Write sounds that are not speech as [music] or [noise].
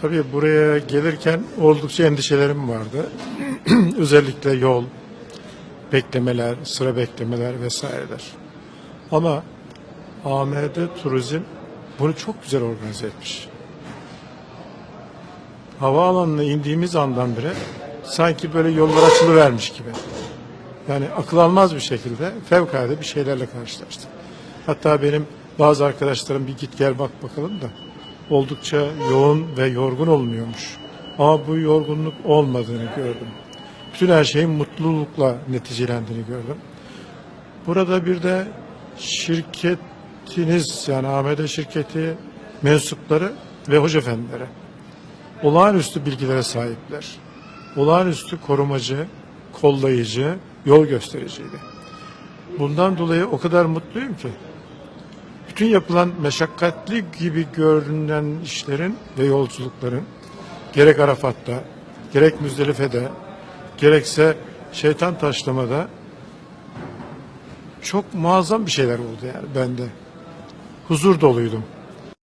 Tabii buraya gelirken oldukça endişelerim vardı. [clears throat] Özellikle yol, beklemeler, sıra beklemeler vesaireler. Ama AMD Turizm bunu çok güzel organize etmiş. Havaalanına indiğimiz andan beri sanki böyle yollar açılıvermiş gibi. Yani akıl almaz bir şekilde fevkalade bir şeylerle karşılaştık. Hatta benim bazı arkadaşlarım bir git gel bak bakalım da oldukça yoğun ve yorgun olunuyormuş. Ama bu yorgunluk olmadığını gördüm. Bütün her şeyin mutlulukla neticelendiğini gördüm. Burada bir de şirketiniz yani AMD şirketi mensupları ve hocaefendileri olağanüstü bilgilere sahipler. Olağanüstü korumacı, kollayıcı, yol göstericiydi. Bundan dolayı o kadar mutluyum ki. Bütün yapılan meşakkatli gibi görünen işlerin ve yolculukların gerek Arafat'ta, gerek Müzdelife'de, gerekse şeytan taşlamada çok muazzam bir şeyler oldu yani bende. Huzur doluydum.